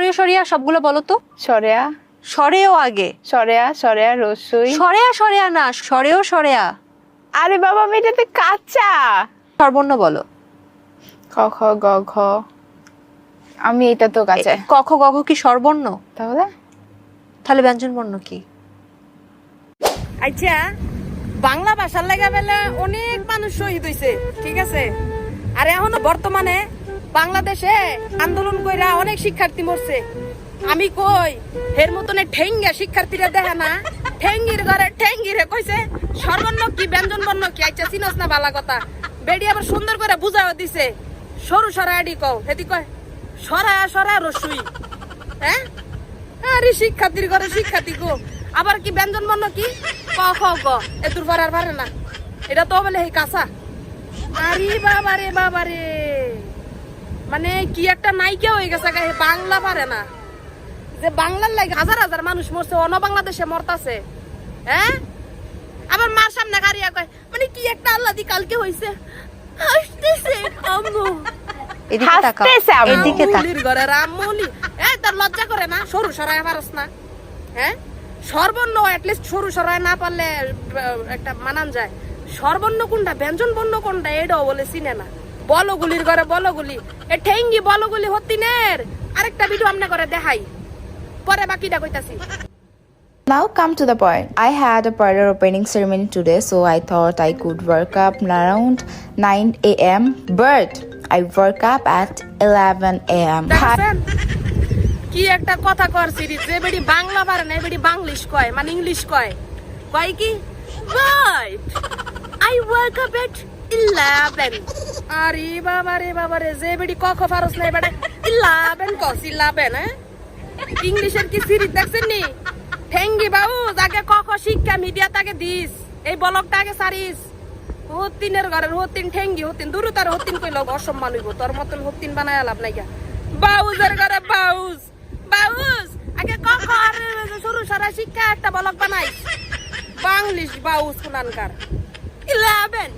সরিয়া সরিয়া সবগুলো বলো তো। সরেয়া সরেও আগে। সরেয়া সরেয়া রসুই। সরেয়া সরেয়া না সরেও সরেয়া আরে বাবা আমি এটাতে কাঁচা। সর্বর্ণ বলো। ক খ গ ঘ। আমি এটা তো কাঁচা। ক খ গ ঘ কি সর্বর্ণ? তাহলে? তাহলে ব্যঞ্জন বর্ণ কি? আচ্ছা বাংলা ভাষার লাগা বেলা অনেক মানুষ শহীদ হইছে ঠিক আছে? আর এখনও বর্তমানে বাংলাদেশে আন্দোলন কইরা অনেক শিক্ষার্থী মরছে। আমি কই এর মতনে ঠেঙ্গা শিক্ষার্থীরা দেখে না? ঠেঙ্গির ঘরে ঠেঙ্গিরে কইছে, সর্বর্ণ কি ব্যঞ্জন বর্ণ কি আচ্ছা চিনস না বালা কথা? বেডি আবার সুন্দর করে বুঝাও দিছে। সরু সরা আডি কও হেদি কয়, সরা সরা রসুই। হ্যাঁ? আরে শিক্ষার্থীর ঘরে শিক্ষার্থী গো। আবার কি ব্যঞ্জন বর্ণ কি? ক, খ, গ, এ দূর পারার পারে না। এটা তো বলে এই কাঁচা। আরে বাবা রে বাবা রে মানে কি একটা নাইকিয়া হয়ে গেছে বাংলা পারে না। যে বাংলার লাগে হাজার হাজার মানুষ মরছে অন বাংলাদেশে মরতাছে। হ্যাঁ? আবার মার সামনে গাড়িয়া কয় মানে কি একটা আল্লাহ দি কালকে হইছে। হাসতেছে আম্মু। এদিকে তাকাও। এদিকে তাকাও। রামমৌলির ঘরে তার লজ্জা করে না? সরু সরাই পারস না। হ্যাঁ? সর্বর্ণ অ্যাটলিস্ট সরু সরাই না পারলে একটা মানান যায়। সর্বর্ণ কোনটা? ব্যঞ্জন বর্ণ কোনটা? এটাও বলে চিনে না। বলগুলির ঘরে বলগুলি। এ ঠেঙ্গি বলগুলি হতিনের। আরেকটা ভিডিও আমনে করে দেখাই। পরে বাকিটা কইতাছি। Now come to the point. I had a parlor opening ceremony today, so I thought I could work up around 9 a.m. But I woke up at 11 a.m. কি একটা কথা কর সিরিজ। যে বেডি বাংলা পারে না বেডি বাংলিশ কয় মানে ইংলিশ কয়। কয় কি? Right I wake up at 11 আরে বাবা রে বাবা রে, যে বেডি ক খ ফারস নাই বেডা 11 কস 11 হ্যাঁ? ইংলিশের কি সিরিজ দেখছেন নি? ঠেঙ্গি বাবু আগে ক খ শিক্ষা মিডিয়া তাকে দিস, এই ব্লগটা আগে সারিস। হতিনের ঘরের হতিন ঠেঙ্গি হতিন দূর তার হতিন কইল অসম্মান হইব, তোর মতন হতিন বানায় লাভ নাই গা। বাউজের ঘরে বাউজ বাউজ, আগে কখন শুরু সারা শিক্ষা একটা বলক বানাই বাংলিশ বাউজ কোনানকার ইলেভেন